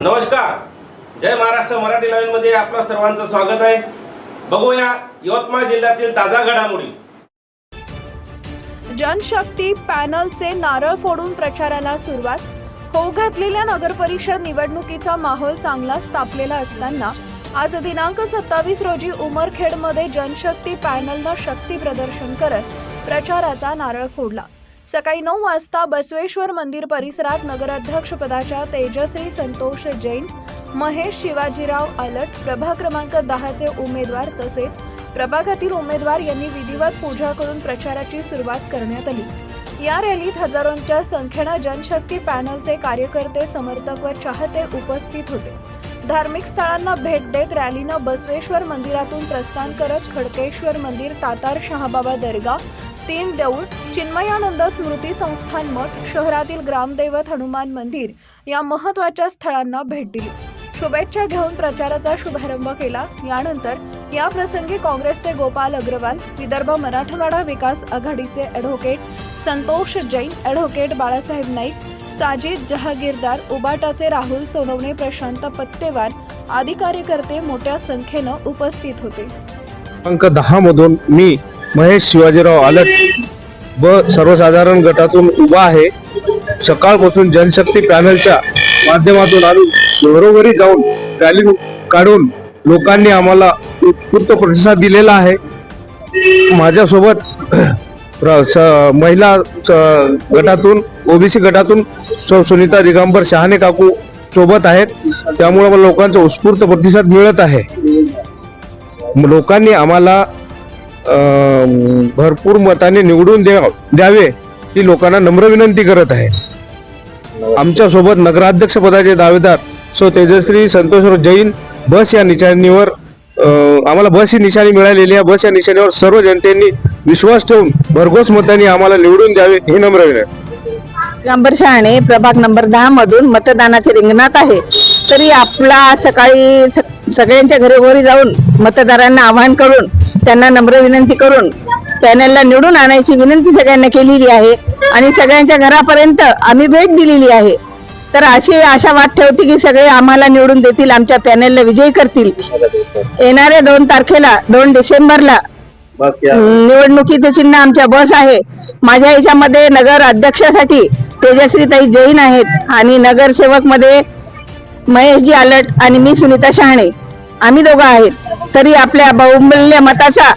नमस्कार. जय महाराष्ट्र मराठी लाईव्हमध्ये आपलं सर्वांचं स्वागत आहे. बघूया यवतमाळ जिल्ह्यातील ताजा घडामोडी. जनशक्ती पॅनलचे नारळ फोडून प्रचाराला सुरुवात. होऊ घातलेल्या नगरपरिषद निवडणुकीचा माहोल चांगलाच तापलेला असताना आज दिनांक सत्तावीस रोजी उमरखेडमध्ये जनशक्ती पॅनलनं शक्ती प्रदर्शन करत प्रचाराचा नारळ फोडला. सकाळी नऊ वाजता बसवेश्वर मंदिर परिसरात नगराध्यक्षपदाच्या तेजश्री संतोष जैन महेश शिवाजीराव आलट प्रभा क्रमांक दहाचे उमेदवार तसेच प्रभागातील उमेदवार यांनी विधिवत पूजा करून प्रचाराची सुरुवात करण्यात आली. या रॅलीत हजारोंच्या संख्येनं जनशक्ती पॅनलचे कार्यकर्ते समर्थक व चाहते उपस्थित होते. धार्मिक स्थळांना भेट देत रॅलीनं बसवेश्वर मंदिरातून प्रस्थान करत खडकेश्वर मंदिर तातार शहाबाबा दर्गा तीन देऊळ चिन्मयानंद स्मृती संस्थान मठ शहरातील ग्रामदैवत हनुमान मंदिर या महत्त्वाच्या स्थळांना भेट दिली. शुभेच्छा घेऊन प्रचाराचा शुभारंभ केला. यानंतर या प्रसंगी काँग्रेसचे गोपाल अग्रवाल विदर्भ मराठवाडा विकास आघाडीचे ॲडव्होकेट संतोष जैन ॲडव्होकेट बाळासाहेब नाईक साजिद जहागीरदार उबाटाचे राहुल सोनवणे प्रशांत पत्तेवार आदी कार्यकर्ते मोठ्या संख्येनं उपस्थित होते. अंक दहा मधून मी महेश शिवाजीराव आलट व सर्वसाधारण गटातून उभा आहे. सकाळपासून जनशक्ती पॅनलच्या माध्यमातून आम्ही घरोघरी जाऊन रॅली काढून लोकांनी आम्हाला उत्स्फूर्त प्रतिसाद दिलेला आहे. माझ्यासोबत प्र- स- महिला स- गटातून ओबीसी गटातून सौ सुनीता दिगंबर शहाणे काकू सोबत आहेत. त्यामुळे लोकांचा उत्स्फूर्त प्रतिसाद मिळत आहे. लोकांनी आम्हाला भरपूर मताने निवडून द्या द्यावे ही लोकांना नम्र विनंती करत आहे. आमच्यासोबत नगराध्यक्ष पदाचे दावेदार सो तेजश्री संतोषराव जैन बस या निशाणीवर आम्हाला बस ही निशाणी मिळालेली आहे. बस या निशाणीवर सर्व जनतेने विश्वास ठेवून भरघोस मतांनी आम्हाला निवडून द्यावे ही नम्र विनंती. दिगंबर शहाणे प्रभाग नंबर दहा मधून मतदानाचे रिंगणात आहे. तरी आपला सकाळी सगळ्यांच्या घरोघरी जाऊन मतदारांना आवाहन करून त्यांना नम्र विनंती करून पॅनलला निवडून आणायची विनंती सगळ्यांना केलेली आहे. आणि सगळ्यांच्या घरापर्यंत आम्ही भेट दिलेली आहे. तर अशी आशा वाट ठेवते की सगळे आम्हाला निवडून देतील आमच्या पॅनलला विजयी करतील. येणाऱ्या दोन तारखेला दोन डिसेंबरला निवडणुकीचे चिन्ह आमच्या बस आहे. माझ्या याच्यामध्ये नगर अध्यक्षासाठी तेजश्रीताई जैन आहेत आणि नगरसेवकमध्ये महेशजी आलट आणि मी सुनीता शहाणे. आम्ही दोघं आहेत. तरी आपल्या बहुमूल्य मताचा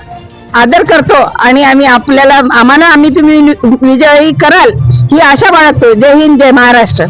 आदर करतो आणि आम्ही आपल्याला आम्हाला आम्ही तुम्ही विजयी कराल ही आशा बाळगतो. जय हिंद जय महाराष्ट्र.